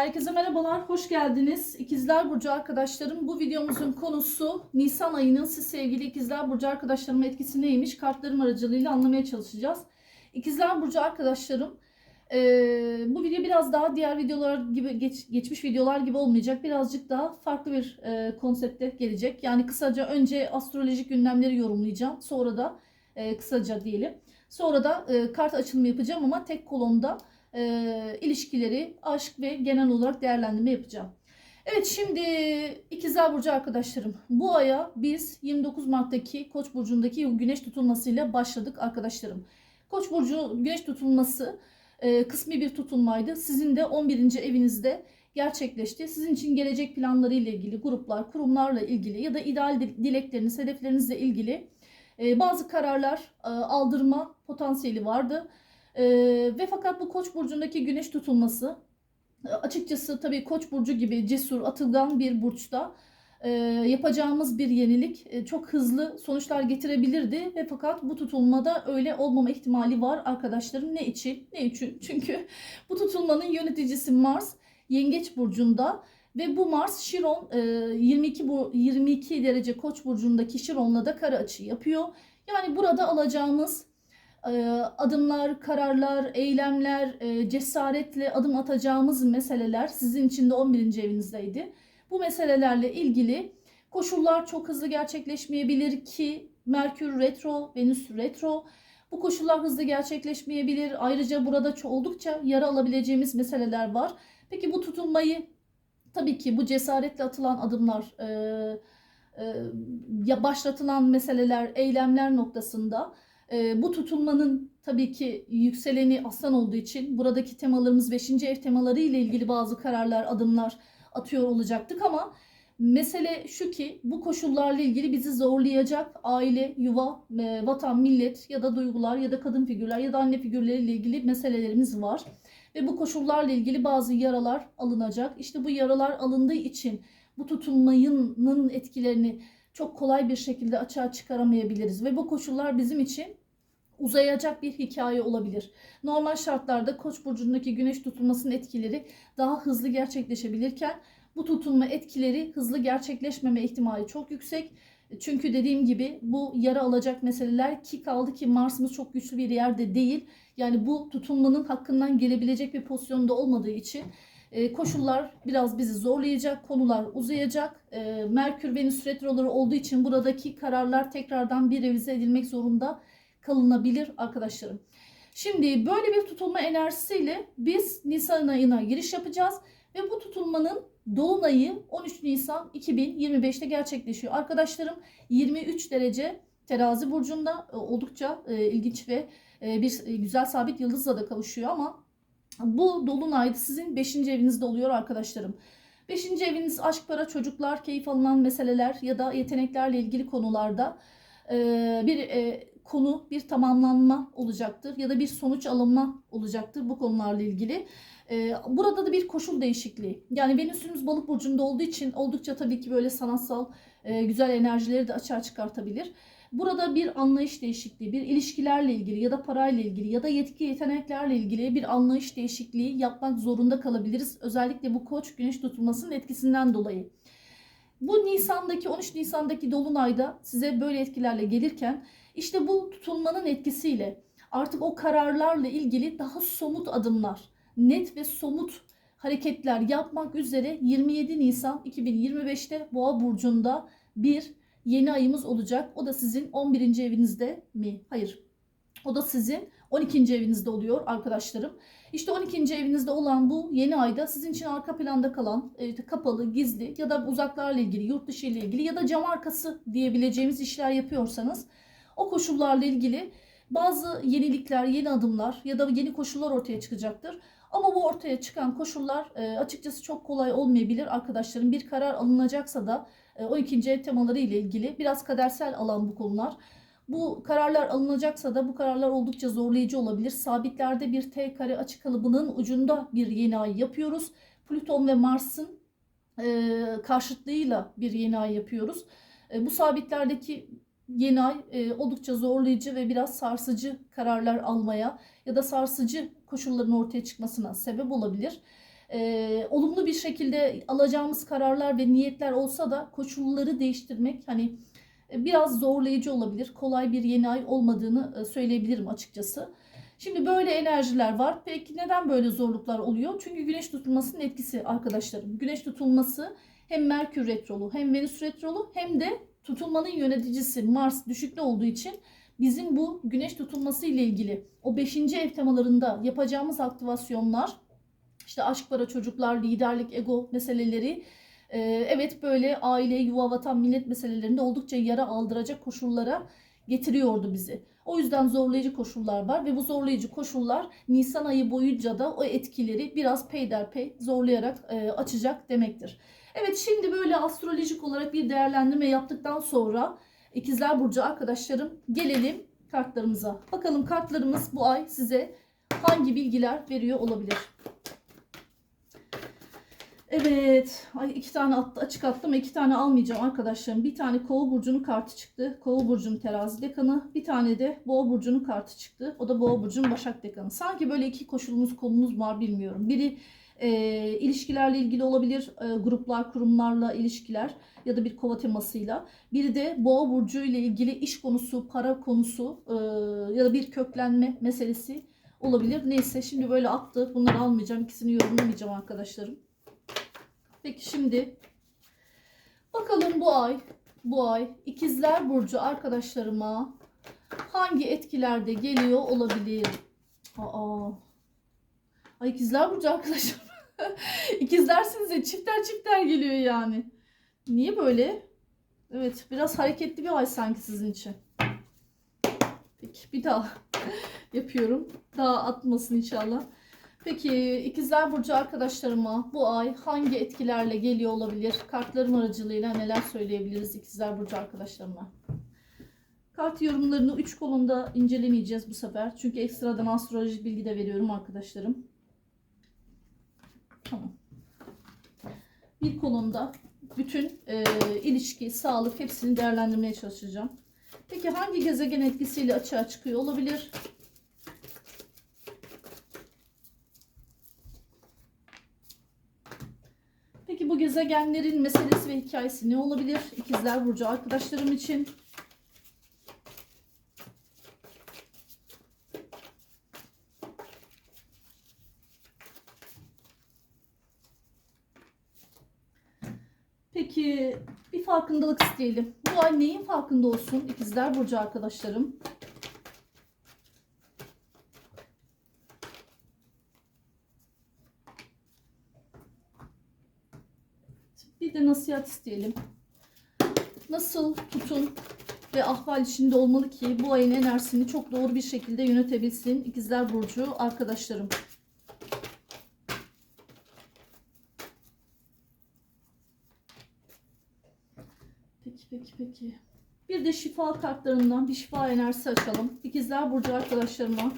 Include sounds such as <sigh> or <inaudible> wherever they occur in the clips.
Herkese merhabalar, hoş geldiniz. İkizler Burcu arkadaşlarım, bu videomuzun konusu Nisan ayının siz sevgili İkizler Burcu arkadaşlarımın etkisi neymiş? Kartlarım aracılığıyla anlamaya çalışacağız. İkizler Burcu arkadaşlarım, eee, bu video biraz daha diğer videolar gibi, geç- geçmiş videolar gibi olmayacak. Birazcık daha farklı bir eee, konsepte gelecek. Yani kısaca önce astrolojik gündemleri yorumlayacağım. Sonra da eee, kısaca diyelim. Sonra da kart açılımı yapacağım ama tek kolonda e, ilişkileri, aşk ve genel olarak değerlendirme yapacağım. Evet şimdi ikizler burcu arkadaşlarım. Bu aya biz 29 Mart'taki Koç burcundaki güneş tutulmasıyla başladık arkadaşlarım. Koç burcu güneş tutulması e, kısmi bir tutulmaydı. Sizin de 11. evinizde gerçekleşti. Sizin için gelecek planları ile ilgili gruplar, kurumlarla ilgili ya da ideal di- dilekleriniz, hedeflerinizle ilgili e, bazı kararlar e, aldırma potansiyeli vardı. Ee, ve fakat bu Koç burcundaki güneş tutulması e, açıkçası tabii Koç burcu gibi cesur, atılgan bir burçta e, yapacağımız bir yenilik e, çok hızlı sonuçlar getirebilirdi ve fakat bu tutulmada öyle olmama ihtimali var arkadaşlarım. Ne için? Ne için? <laughs> Çünkü bu tutulmanın yöneticisi Mars Yengeç burcunda ve bu Mars Şiron e, 22 bu 22 derece Koç burcundaki Şiron'la da kare açı yapıyor. Yani burada alacağımız e, adımlar, kararlar, eylemler, e, cesaretle adım atacağımız meseleler sizin için de 11. evinizdeydi. Bu meselelerle ilgili koşullar çok hızlı gerçekleşmeyebilir ki Merkür retro, Venüs retro. Bu koşullar hızlı gerçekleşmeyebilir. Ayrıca burada oldukça yara alabileceğimiz meseleler var. Peki bu tutulmayı tabii ki bu cesaretle atılan adımlar, e, e, başlatılan meseleler, eylemler noktasında ee, bu tutulmanın tabii ki yükseleni aslan olduğu için buradaki temalarımız 5. ev temaları ile ilgili bazı kararlar, adımlar atıyor olacaktık ama mesele şu ki bu koşullarla ilgili bizi zorlayacak aile, yuva, e, vatan, millet ya da duygular ya da kadın figürler ya da anne figürleriyle ilgili meselelerimiz var. Ve bu koşullarla ilgili bazı yaralar alınacak. İşte bu yaralar alındığı için bu tutulmanın etkilerini çok kolay bir şekilde açığa çıkaramayabiliriz. Ve bu koşullar bizim için uzayacak bir hikaye olabilir. Normal şartlarda Koç burcundaki güneş tutulmasının etkileri daha hızlı gerçekleşebilirken bu tutulma etkileri hızlı gerçekleşmeme ihtimali çok yüksek. Çünkü dediğim gibi bu yara alacak meseleler ki kaldı ki Mars'ımız çok güçlü bir yerde değil. Yani bu tutulmanın hakkından gelebilecek bir pozisyonda olmadığı için e, koşullar biraz bizi zorlayacak, konular uzayacak. E, Merkür Venüs retroları olduğu için buradaki kararlar tekrardan bir revize edilmek zorunda kalınabilir arkadaşlarım. Şimdi böyle bir tutulma enerjisiyle biz Nisan ayına giriş yapacağız ve bu tutulmanın dolunayı 13 Nisan 2025'te gerçekleşiyor. Arkadaşlarım 23 derece terazi burcunda e, oldukça e, ilginç ve e, bir güzel sabit yıldızla da kavuşuyor ama bu dolunay sizin 5. evinizde oluyor arkadaşlarım. 5. eviniz aşk, para, çocuklar, keyif alınan meseleler ya da yeteneklerle ilgili konularda bir konu bir tamamlanma olacaktır ya da bir sonuç alınma olacaktır bu konularla ilgili. Ee, Burada da bir koşul değişikliği. Yani Venüs'ümüz balık burcunda olduğu için oldukça tabii ki böyle sanatsal e, güzel enerjileri de açığa çıkartabilir. Burada bir anlayış değişikliği, bir ilişkilerle ilgili ya da parayla ilgili ya da yetki yeteneklerle ilgili bir anlayış değişikliği yapmak zorunda kalabiliriz. Özellikle bu koç güneş tutulmasının etkisinden dolayı. Bu Nisan'daki 13 Nisan'daki dolunayda size böyle etkilerle gelirken işte bu tutulmanın etkisiyle artık o kararlarla ilgili daha somut adımlar, net ve somut hareketler yapmak üzere 27 Nisan 2025'te Boğa burcunda bir yeni ayımız olacak. O da sizin 11. evinizde mi? Hayır. O da sizin 12. evinizde oluyor arkadaşlarım. İşte 12. evinizde olan bu yeni ayda sizin için arka planda kalan e, kapalı, gizli ya da uzaklarla ilgili, yurt dışı ile ilgili ya da cam arkası diyebileceğimiz işler yapıyorsanız o koşullarla ilgili bazı yenilikler, yeni adımlar ya da yeni koşullar ortaya çıkacaktır. Ama bu ortaya çıkan koşullar e, açıkçası çok kolay olmayabilir arkadaşlarım. Bir karar alınacaksa da e, 12. ev temaları ile ilgili biraz kadersel alan bu konular. Bu kararlar alınacaksa da bu kararlar oldukça zorlayıcı olabilir. Sabitlerde bir T kare açı kalıbının ucunda bir yeni ay yapıyoruz. Plüton ve Mars'ın e, karşıtlığıyla bir yeni ay yapıyoruz. E, bu sabitlerdeki yeni ay e, oldukça zorlayıcı ve biraz sarsıcı kararlar almaya ya da sarsıcı koşulların ortaya çıkmasına sebep olabilir. e, olumlu bir şekilde alacağımız kararlar ve niyetler olsa da koşulları değiştirmek hani biraz zorlayıcı olabilir. Kolay bir yeni ay olmadığını e, söyleyebilirim açıkçası. Şimdi böyle enerjiler var. Peki neden böyle zorluklar oluyor? Çünkü güneş tutulmasının etkisi arkadaşlarım. Güneş tutulması hem Merkür retrolu hem Venüs retrolu hem de tutulmanın yöneticisi Mars düşükte olduğu için bizim bu güneş tutulması ile ilgili o 5. ev temalarında yapacağımız aktivasyonlar işte aşk, para, çocuklar, liderlik, ego meseleleri evet böyle aile, yuva, vatan, millet meselelerinde oldukça yara aldıracak koşullara getiriyordu bizi. O yüzden zorlayıcı koşullar var ve bu zorlayıcı koşullar Nisan ayı boyunca da o etkileri biraz peyderpey zorlayarak e, açacak demektir. Evet şimdi böyle astrolojik olarak bir değerlendirme yaptıktan sonra İkizler Burcu arkadaşlarım gelelim kartlarımıza. Bakalım kartlarımız bu ay size hangi bilgiler veriyor olabilir? Evet. Ay iki tane attı, açık attım. iki tane almayacağım arkadaşlarım. Bir tane Kova burcunun kartı çıktı. Kova burcunun terazi dekanı. Bir tane de Boğa burcunun kartı çıktı. O da Boğa burcunun Başak dekanı. Sanki böyle iki koşulumuz konumuz var bilmiyorum. Biri e, ilişkilerle ilgili olabilir. E, gruplar, kurumlarla ilişkiler ya da bir kova temasıyla. Biri de Boğa burcu ile ilgili iş konusu, para konusu e, ya da bir köklenme meselesi olabilir. Neyse şimdi böyle attı. Bunları almayacağım. İkisini yorumlamayacağım arkadaşlarım. Peki şimdi bakalım bu ay bu ay ikizler burcu arkadaşlarıma hangi etkilerde geliyor olabilir? Aa. Ay ikizler burcu arkadaşlar. <laughs> İkizlersiniz ya çifter çifter geliyor yani. Niye böyle? Evet biraz hareketli bir ay sanki sizin için. Peki bir daha <laughs> yapıyorum. Daha atmasın inşallah. Peki ikizler burcu arkadaşlarıma bu ay hangi etkilerle geliyor olabilir? Kartlarım aracılığıyla neler söyleyebiliriz ikizler burcu arkadaşlarıma? Kart yorumlarını 3 kolunda incelemeyeceğiz bu sefer. Çünkü ekstradan astrolojik bilgi de veriyorum arkadaşlarım. Tamam. Bir kolonda bütün e, ilişki, sağlık hepsini değerlendirmeye çalışacağım. Peki hangi gezegen etkisiyle açığa çıkıyor olabilir? Gezegenlerin meselesi ve hikayesi ne olabilir? İkizler Burcu arkadaşlarım için. Peki bir farkındalık isteyelim. Bu ay neyin farkında olsun İkizler Burcu arkadaşlarım? Bir de nasihat isteyelim. Nasıl tutun ve ahval içinde olmalı ki bu ayın enerjisini çok doğru bir şekilde yönetebilsin İkizler Burcu arkadaşlarım. Peki peki peki. Bir de şifa kartlarından bir şifa enerjisi açalım. İkizler Burcu arkadaşlarıma.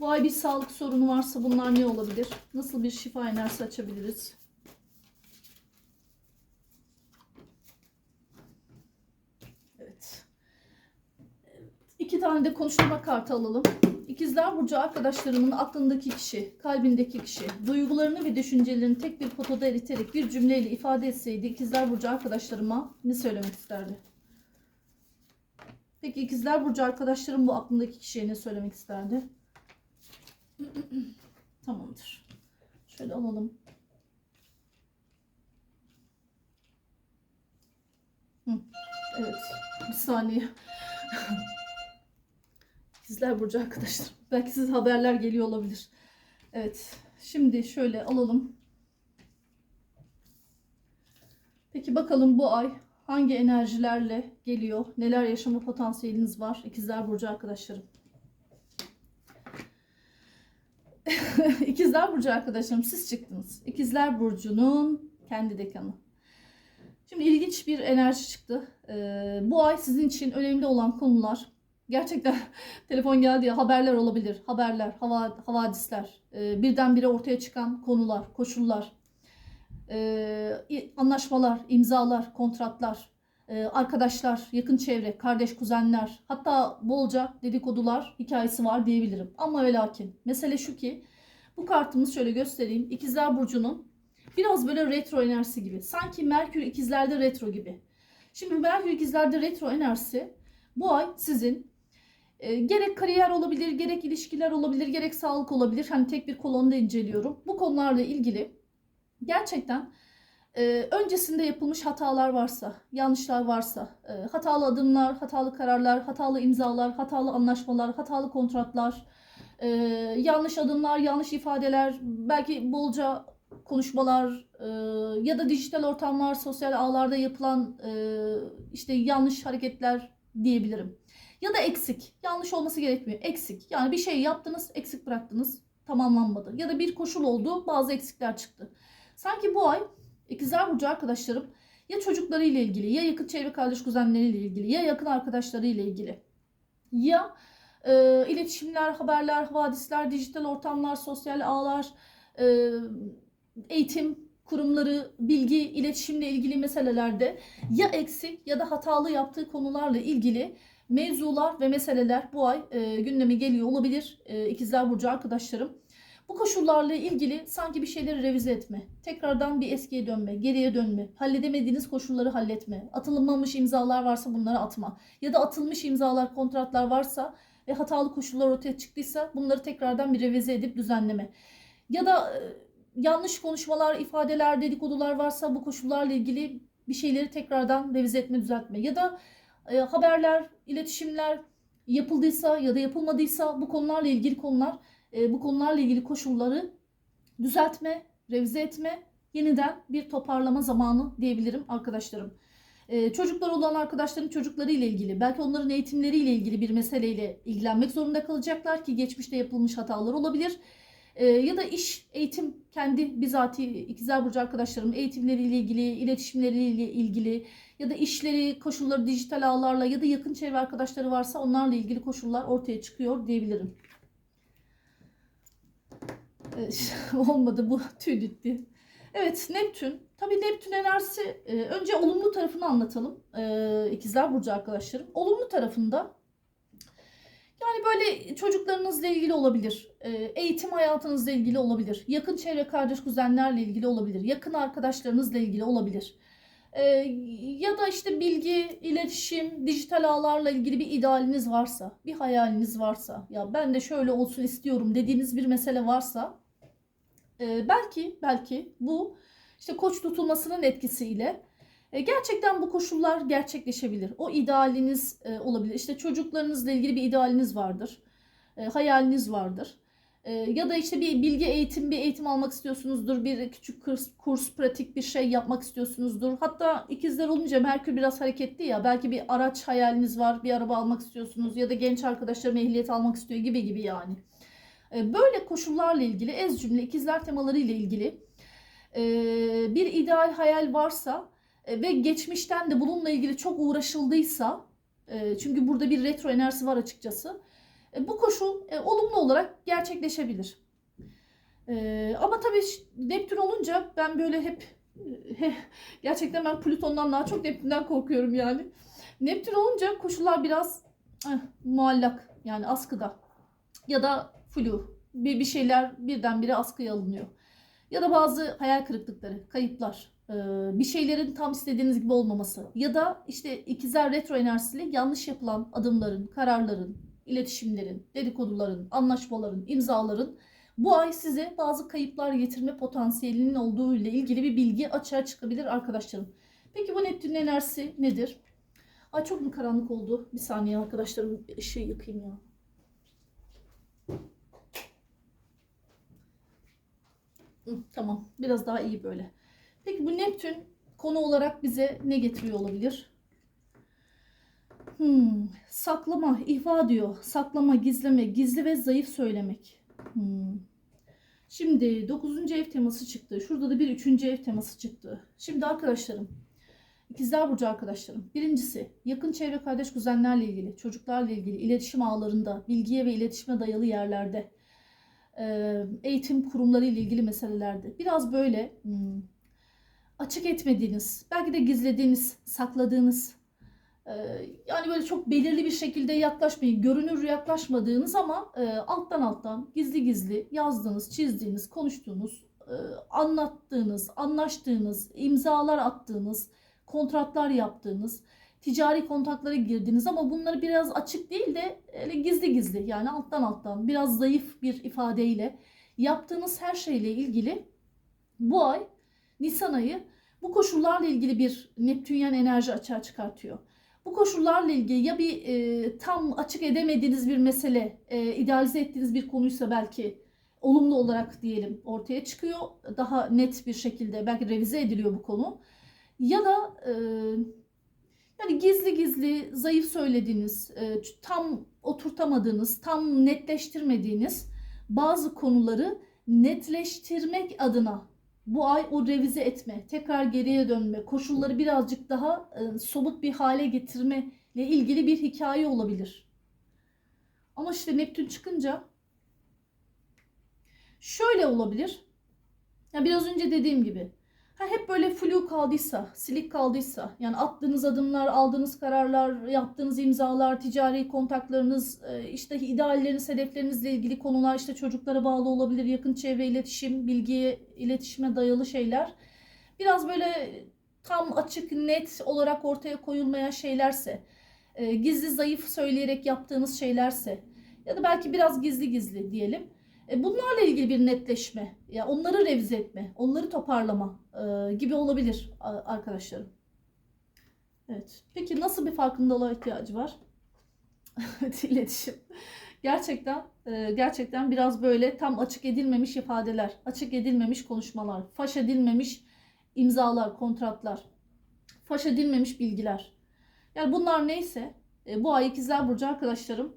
Bu ay bir sağlık sorunu varsa bunlar ne olabilir? Nasıl bir şifa enerjisi açabiliriz? Evet. İki tane de konuşturma kartı alalım. İkizler Burcu arkadaşlarımın aklındaki kişi, kalbindeki kişi, duygularını ve düşüncelerini tek bir potada eriterek bir cümleyle ifade etseydi İkizler Burcu arkadaşlarıma ne söylemek isterdi? Peki İkizler Burcu arkadaşlarım bu aklındaki kişiye ne söylemek isterdi? <clears throat> Tamamdır. Şöyle alalım. Hı, Evet. Bir saniye. <laughs> İkizler Burcu arkadaşlar. <laughs> Belki size haberler geliyor olabilir. Evet. Şimdi şöyle alalım. Peki bakalım bu ay hangi enerjilerle geliyor? Neler yaşama potansiyeliniz var? İkizler Burcu arkadaşlarım. <laughs> İkizler Burcu arkadaşlarım siz çıktınız. İkizler Burcu'nun kendi dekanı. Şimdi ilginç bir enerji çıktı. Ee, bu ay sizin için önemli olan konular gerçekten <laughs> telefon geldi ya haberler olabilir. Haberler, hava, havadisler, e, birdenbire ortaya çıkan konular, koşullar, e, anlaşmalar, imzalar, kontratlar, e, arkadaşlar, yakın çevre, kardeş, kuzenler, hatta bolca dedikodular hikayesi var diyebilirim. Ama ve lakin mesele şu ki Bu kartımız şöyle göstereyim. İkizler Burcu'nun biraz böyle retro enerjisi gibi. Sanki Merkür ikizlerde retro gibi. Şimdi Merkür ikizlerde retro enerjisi bu ay sizin e, gerek kariyer olabilir, gerek ilişkiler olabilir, gerek sağlık olabilir. Hani tek bir kolonda inceliyorum. Bu konularla ilgili gerçekten e, öncesinde yapılmış hatalar varsa, yanlışlar varsa, e, hatalı adımlar, hatalı kararlar, hatalı imzalar, hatalı anlaşmalar, hatalı kontratlar, e, yanlış adımlar, yanlış ifadeler, belki bolca konuşmalar e, ya da dijital ortamlar, sosyal ağlarda yapılan e, işte yanlış hareketler diyebilirim. Ya da eksik. Yanlış olması gerekmiyor. Eksik. Yani bir şey yaptınız, eksik bıraktınız, tamamlanmadı. Ya da bir koşul oldu, bazı eksikler çıktı. Sanki bu ay İkizler Burcu arkadaşlarım ya çocuklarıyla ilgili, ya yakın çevre kardeş kuzenleriyle ilgili, ya yakın arkadaşlarıyla ilgili, ya e, iletişimler, haberler, havadisler, dijital ortamlar, sosyal ağlar, e, eğitim kurumları, bilgi, iletişimle ilgili meselelerde ya eksik ya da hatalı yaptığı konularla ilgili mevzular ve meseleler bu ay e, gündeme geliyor olabilir e, İkizler Burcu arkadaşlarım. Bu koşullarla ilgili sanki bir şeyleri revize etme, tekrardan bir eskiye dönme, geriye dönme, halledemediğiniz koşulları halletme, atılmamış imzalar varsa bunları atma ya da atılmış imzalar, kontratlar varsa ve hatalı koşullar ortaya çıktıysa bunları tekrardan bir revize edip düzenleme. Ya da e, yanlış konuşmalar, ifadeler, dedikodular varsa bu koşullarla ilgili bir şeyleri tekrardan revize etme, düzeltme. Ya da e, haberler, iletişimler yapıldıysa ya da yapılmadıysa bu konularla ilgili konular e, bu konularla ilgili koşulları düzeltme, revize etme, yeniden bir toparlama zamanı diyebilirim arkadaşlarım. E, çocuklar olan arkadaşların çocukları ile ilgili, belki onların eğitimleriyle ilgili bir meseleyle ilgilenmek zorunda kalacaklar ki geçmişte yapılmış hatalar olabilir. E, ya da iş, eğitim kendi bizatihi ikizler burcu arkadaşlarım eğitimleriyle ilgili, iletişimleriyle ilgili ya da işleri, koşulları dijital ağlarla ya da yakın çevre arkadaşları varsa onlarla ilgili koşullar ortaya çıkıyor diyebilirim. <laughs> Olmadı bu tüy gitti. Evet Neptün. Tabii Neptün enerjisi e, önce olumlu tarafını anlatalım. E, İkizler Burcu arkadaşlarım. Olumlu tarafında yani böyle çocuklarınızla ilgili olabilir. E, eğitim hayatınızla ilgili olabilir. Yakın çevre kardeş kuzenlerle ilgili olabilir. Yakın arkadaşlarınızla ilgili olabilir. E, ya da işte bilgi, iletişim, dijital ağlarla ilgili bir idealiniz varsa, bir hayaliniz varsa, ya ben de şöyle olsun istiyorum dediğiniz bir mesele varsa e, belki belki bu işte koç tutulmasının etkisiyle e, gerçekten bu koşullar gerçekleşebilir. O idealiniz e, olabilir. İşte çocuklarınızla ilgili bir idealiniz vardır. Hayaliniz vardır. E, ya da işte bir bilgi eğitim, bir eğitim almak istiyorsunuzdur. Bir küçük kurs, kurs, pratik bir şey yapmak istiyorsunuzdur. Hatta ikizler olunca Merkür biraz hareketli ya. Belki bir araç hayaliniz var, bir araba almak istiyorsunuz ya da genç arkadaşlarım ehliyet almak istiyor gibi gibi yani. E, böyle koşullarla ilgili ez cümle ikizler temaları ile ilgili e, bir ideal hayal varsa e, ve geçmişten de bununla ilgili çok uğraşıldıysa çünkü burada bir retro enerjisi var açıkçası. Bu koşul olumlu olarak gerçekleşebilir. Ama tabii Neptün olunca ben böyle hep <laughs> gerçekten ben Plüton'dan daha çok Neptün'den korkuyorum yani. Neptün olunca koşullar biraz eh, muallak yani askıda ya da flu, bir, bir şeyler birdenbire askıya alınıyor. Ya da bazı hayal kırıklıkları, kayıplar, e, bir şeylerin tam istediğiniz gibi olmaması ya da işte ikizler retro enerjisiyle yanlış yapılan adımların, kararların, iletişimlerin, dedikoduların, anlaşmaların, imzaların bu ay size bazı kayıplar getirme potansiyelinin olduğu ile ilgili bir bilgi açığa çıkabilir arkadaşlarım. Peki bu Neptün'ün enerjisi nedir? Ay çok mu karanlık oldu? Bir saniye arkadaşlarım ışığı yakayım ya. Tamam. Biraz daha iyi böyle. Peki bu Neptün konu olarak bize ne getiriyor olabilir? Hmm, saklama, ihva diyor. Saklama, gizleme, gizli ve zayıf söylemek. Hmm. Şimdi 9. ev teması çıktı. Şurada da bir 3. ev teması çıktı. Şimdi arkadaşlarım, İkizler Burcu arkadaşlarım. Birincisi yakın çevre kardeş kuzenlerle ilgili, çocuklarla ilgili, iletişim ağlarında, bilgiye ve iletişime dayalı yerlerde eğitim kurumları ile ilgili meselelerde biraz böyle hmm, açık etmediğiniz, belki de gizlediğiniz, sakladığınız yani böyle çok belirli bir şekilde yaklaşmayın. Görünür yaklaşmadığınız ama e, alttan alttan gizli gizli yazdığınız, çizdiğiniz, konuştuğunuz, e, anlattığınız, anlaştığınız, imzalar attığınız, kontratlar yaptığınız, ticari kontaklara girdiğiniz ama bunları biraz açık değil de öyle gizli gizli yani alttan alttan biraz zayıf bir ifadeyle yaptığınız her şeyle ilgili bu ay Nisan ayı bu koşullarla ilgili bir Neptünyen enerji açığa çıkartıyor. Bu koşullarla ilgili ya bir e, tam açık edemediğiniz bir mesele, e, idealize ettiğiniz bir konuysa belki olumlu olarak diyelim ortaya çıkıyor. Daha net bir şekilde belki revize ediliyor bu konu. Ya da e, yani gizli gizli zayıf söylediğiniz, e, tam oturtamadığınız, tam netleştirmediğiniz bazı konuları netleştirmek adına bu ay o revize etme, tekrar geriye dönme, koşulları birazcık daha e, somut bir hale getirme ile ilgili bir hikaye olabilir. Ama işte Neptün çıkınca şöyle olabilir. Ya biraz önce dediğim gibi. Ha hep böyle flu kaldıysa, silik kaldıysa, yani attığınız adımlar, aldığınız kararlar, yaptığınız imzalar, ticari kontaklarınız, e, işte idealleriniz, hedeflerinizle ilgili konular, işte çocuklara bağlı olabilir, yakın çevre iletişim, bilgiye, iletişime dayalı şeyler. Biraz böyle tam açık, net olarak ortaya koyulmayan şeylerse, e, gizli zayıf söyleyerek yaptığınız şeylerse ya da belki biraz gizli gizli diyelim. E, Bunlarla ilgili bir netleşme, ya onları revize etme, onları toparlama e, gibi olabilir arkadaşlarım. Evet. Peki nasıl bir farkındalığa ihtiyacı var? <laughs> İletişim. Gerçekten e, gerçekten biraz böyle tam açık edilmemiş ifadeler, açık edilmemiş konuşmalar, faş edilmemiş imzalar, kontratlar, faş edilmemiş bilgiler. Yani bunlar neyse e, bu ay ikizler burcu arkadaşlarım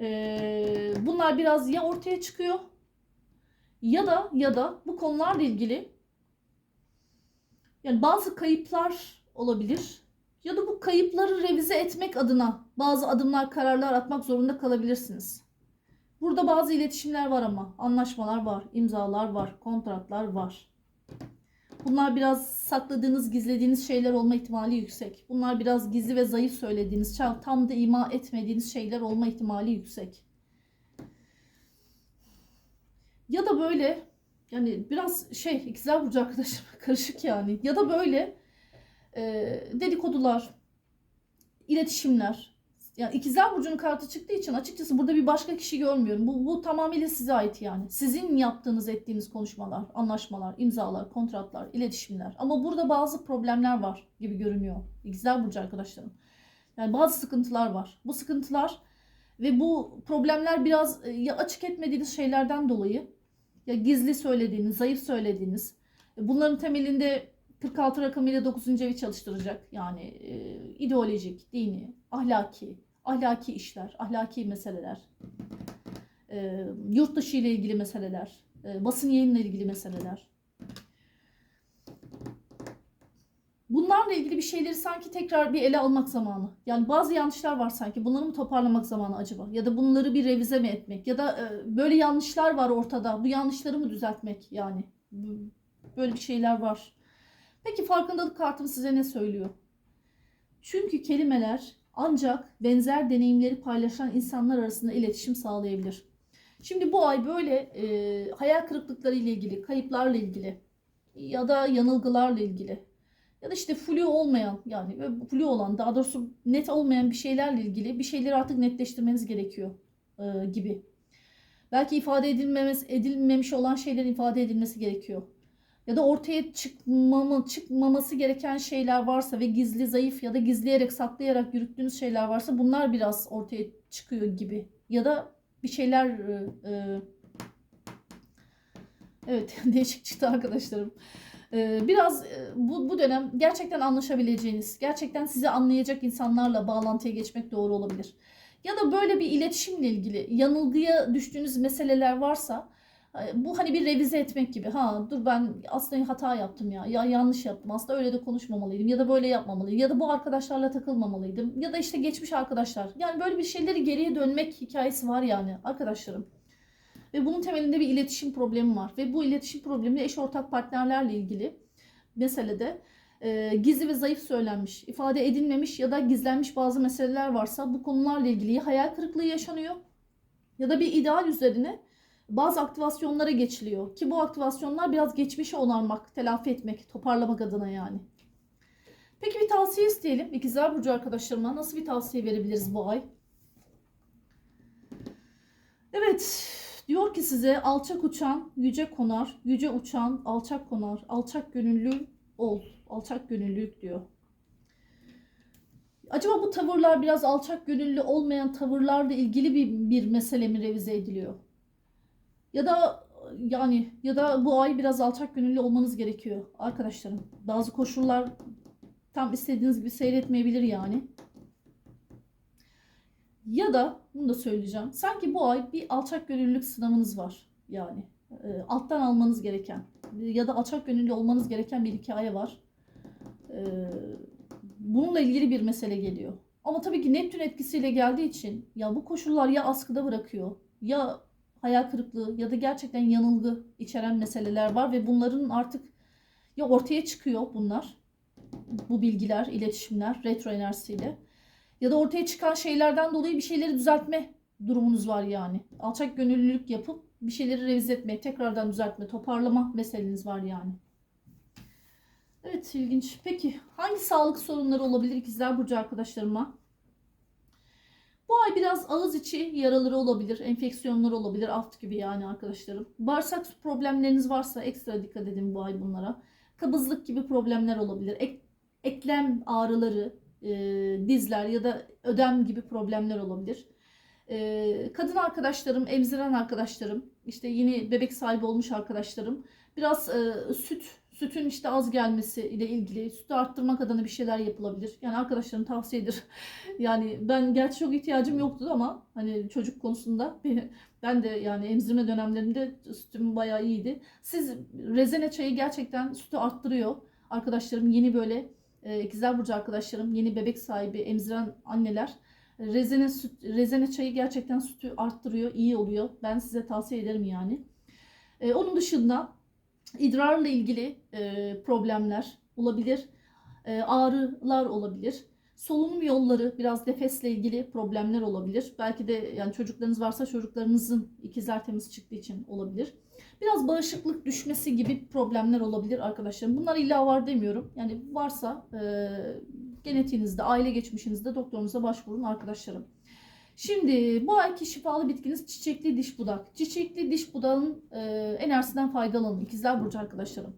ee, bunlar biraz ya ortaya çıkıyor ya da ya da bu konularla ilgili yani bazı kayıplar olabilir ya da bu kayıpları revize etmek adına bazı adımlar, kararlar atmak zorunda kalabilirsiniz. Burada bazı iletişimler var ama anlaşmalar var, imzalar var, kontratlar var. Bunlar biraz sakladığınız, gizlediğiniz şeyler olma ihtimali yüksek. Bunlar biraz gizli ve zayıf söylediğiniz, tam da ima etmediğiniz şeyler olma ihtimali yüksek. Ya da böyle yani biraz şey ikizler burcu arkadaşım <laughs> karışık yani. Ya da böyle e, dedikodular, iletişimler. Yani ikizler burcunun kartı çıktığı için açıkçası burada bir başka kişi görmüyorum. Bu, bu tamamıyla size ait yani. Sizin yaptığınız, ettiğiniz konuşmalar, anlaşmalar, imzalar, kontratlar, iletişimler. Ama burada bazı problemler var gibi görünüyor. İkizler burcu arkadaşlarım. Yani bazı sıkıntılar var. Bu sıkıntılar ve bu problemler biraz e, ya açık etmediğiniz şeylerden dolayı ya gizli söylediğiniz, zayıf söylediğiniz. e, Bunların temelinde 46 rakamıyla 9. evi çalıştıracak. Yani e, ideolojik, dini, ahlaki, ahlaki işler, ahlaki meseleler, e, yurt dışı ile ilgili meseleler, e, basın yayınla ilgili meseleler. Bunlarla ilgili bir şeyleri sanki tekrar bir ele almak zamanı. Yani bazı yanlışlar var sanki. Bunları mı toparlamak zamanı acaba? Ya da bunları bir revize mi etmek? Ya da e, böyle yanlışlar var ortada. Bu yanlışları mı düzeltmek yani? Böyle bir şeyler var. Peki farkındalık kartım size ne söylüyor? Çünkü kelimeler ancak benzer deneyimleri paylaşan insanlar arasında iletişim sağlayabilir. Şimdi bu ay böyle e, hayal kırıklıkları ile ilgili, kayıplarla ilgili ya da yanılgılarla ilgili ya da işte flu olmayan yani flu olan daha doğrusu net olmayan bir şeylerle ilgili bir şeyleri artık netleştirmeniz gerekiyor e, gibi. Belki ifade edilmemesi, edilmemiş olan şeylerin ifade edilmesi gerekiyor ya da ortaya çıkmama, çıkmaması gereken şeyler varsa ve gizli, zayıf ya da gizleyerek, saklayarak yürüttüğünüz şeyler varsa bunlar biraz ortaya çıkıyor gibi. Ya da bir şeyler e, e, evet <laughs> değişik çıktı arkadaşlarım. E, biraz e, bu, bu dönem gerçekten anlaşabileceğiniz, gerçekten sizi anlayacak insanlarla bağlantıya geçmek doğru olabilir. Ya da böyle bir iletişimle ilgili yanılgıya düştüğünüz meseleler varsa bu hani bir revize etmek gibi. Ha dur ben aslında hata yaptım ya. Ya yanlış yaptım. Aslında öyle de konuşmamalıydım. Ya da böyle yapmamalıydım. Ya da bu arkadaşlarla takılmamalıydım. Ya da işte geçmiş arkadaşlar. Yani böyle bir şeyleri geriye dönmek hikayesi var yani arkadaşlarım. Ve bunun temelinde bir iletişim problemi var. Ve bu iletişim problemi eş ortak partnerlerle ilgili meselede e, gizli ve zayıf söylenmiş, ifade edilmemiş ya da gizlenmiş bazı meseleler varsa bu konularla ilgili ya hayal kırıklığı yaşanıyor ya da bir ideal üzerine bazı aktivasyonlara geçiliyor. Ki bu aktivasyonlar biraz geçmişi onarmak, telafi etmek, toparlamak adına yani. Peki bir tavsiye isteyelim. İkizler Burcu arkadaşlarıma nasıl bir tavsiye verebiliriz bu ay? Evet, diyor ki size alçak uçan yüce konar, yüce uçan alçak konar, alçak gönüllü ol, alçak gönüllülük diyor. Acaba bu tavırlar biraz alçak gönüllü olmayan tavırlarla ilgili bir, bir mesele mi revize ediliyor? Ya da yani ya da bu ay biraz alçak gönüllü olmanız gerekiyor arkadaşlarım. Bazı koşullar tam istediğiniz gibi seyretmeyebilir yani. Ya da bunu da söyleyeceğim. Sanki bu ay bir alçak gönüllülük sınavınız var. Yani e, alttan almanız gereken ya da alçak gönüllü olmanız gereken bir hikaye var. E, bununla ilgili bir mesele geliyor. Ama tabii ki Neptün etkisiyle geldiği için ya bu koşullar ya askıda bırakıyor ya hayal kırıklığı ya da gerçekten yanılgı içeren meseleler var ve bunların artık ya ortaya çıkıyor bunlar bu bilgiler, iletişimler retro enerjisiyle ya da ortaya çıkan şeylerden dolayı bir şeyleri düzeltme durumunuz var yani. Alçak gönüllülük yapıp bir şeyleri revize etme, tekrardan düzeltme, toparlama meseleniz var yani. Evet ilginç. Peki hangi sağlık sorunları olabilir ikizler burcu arkadaşlarıma? Bu ay biraz ağız içi yaraları olabilir, enfeksiyonlar olabilir, aft gibi yani arkadaşlarım. Bağırsak problemleriniz varsa ekstra dikkat edin bu ay bunlara. Kabızlık gibi problemler olabilir. Ek, eklem ağrıları, e, dizler ya da ödem gibi problemler olabilir. E, kadın arkadaşlarım, emziren arkadaşlarım, işte yeni bebek sahibi olmuş arkadaşlarım biraz e, süt sütün işte az gelmesi ile ilgili sütü arttırmak adına bir şeyler yapılabilir. Yani arkadaşlarım tavsiyedir. <laughs> Yani ben gerçi çok ihtiyacım yoktu ama hani çocuk konusunda <laughs> ben de yani emzirme dönemlerinde sütüm bayağı iyiydi. Siz rezene çayı gerçekten sütü arttırıyor. Arkadaşlarım yeni böyle e, ikizler burcu arkadaşlarım yeni bebek sahibi emziren anneler rezene süt rezene çayı gerçekten sütü arttırıyor, iyi oluyor. Ben size tavsiye ederim yani. E, onun dışında idrarla ilgili e, problemler olabilir. E, ağrılar olabilir. Solunum yolları biraz nefesle ilgili problemler olabilir. Belki de yani çocuklarınız varsa çocuklarınızın ikizler temiz çıktığı için olabilir. Biraz bağışıklık düşmesi gibi problemler olabilir arkadaşlarım. Bunlar illa var demiyorum. Yani varsa e, genetiğinizde, aile geçmişinizde doktorunuza başvurun arkadaşlarım. Şimdi bu ayki şifalı bitkiniz çiçekli diş budak. Çiçekli diş budağın e, enerjisinden faydalanın ikizler burcu arkadaşlarım.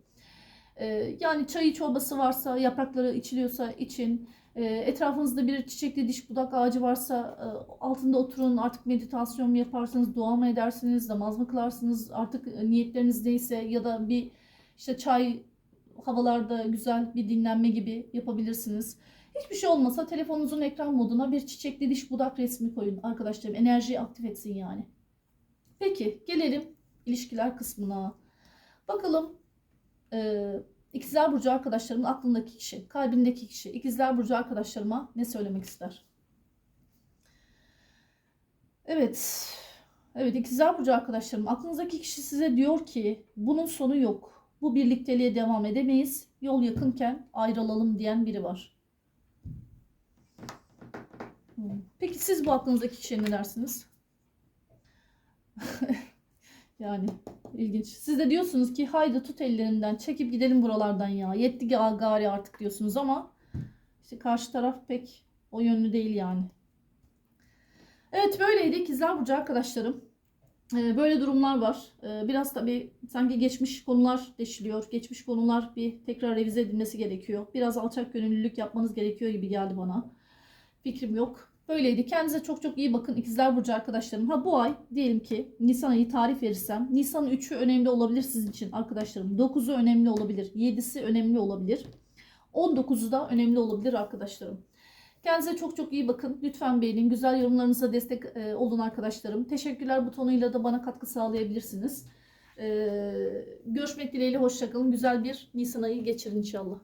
E, yani çayı çorbası varsa, yaprakları içiliyorsa için, e, etrafınızda bir çiçekli diş budak ağacı varsa e, altında oturun artık meditasyon mu yaparsınız, dua mı edersiniz, namaz mı kılarsınız artık niyetleriniz neyse ya da bir işte çay havalarda güzel bir dinlenme gibi yapabilirsiniz. Hiçbir şey olmasa telefonunuzun ekran moduna bir çiçekli diş budak resmi koyun arkadaşlarım. Enerjiyi aktif etsin yani. Peki gelelim ilişkiler kısmına. Bakalım e, ikizler burcu arkadaşlarımın aklındaki kişi, kalbindeki kişi, ikizler burcu arkadaşlarıma ne söylemek ister? Evet. Evet ikizler burcu arkadaşlarım aklınızdaki kişi size diyor ki bunun sonu yok. Bu birlikteliğe devam edemeyiz. Yol yakınken ayrılalım diyen biri var. Peki siz bu aklınızdaki kişiye ne dersiniz? <laughs> yani ilginç. Siz de diyorsunuz ki haydi tut ellerinden çekip gidelim buralardan ya. Yetti gari artık diyorsunuz ama işte karşı taraf pek o yönlü değil yani. Evet böyleydi ikizler burcu arkadaşlarım. Ee, böyle durumlar var. Ee, biraz tabii sanki geçmiş konular deşiliyor. Geçmiş konular bir tekrar revize edilmesi gerekiyor. Biraz alçak gönüllülük yapmanız gerekiyor gibi geldi bana. Fikrim yok. Böyleydi. Kendinize çok çok iyi bakın ikizler burcu arkadaşlarım. Ha bu ay diyelim ki Nisan ayı tarif verirsem Nisan 3'ü önemli olabilir sizin için arkadaşlarım. 9'u önemli olabilir. 7'si önemli olabilir. 19'u da önemli olabilir arkadaşlarım. Kendinize çok çok iyi bakın. Lütfen beğenin. Güzel yorumlarınıza destek e, olun arkadaşlarım. Teşekkürler butonuyla da bana katkı sağlayabilirsiniz. E, görüşmek dileğiyle. Hoşçakalın. Güzel bir Nisan ayı geçirin inşallah.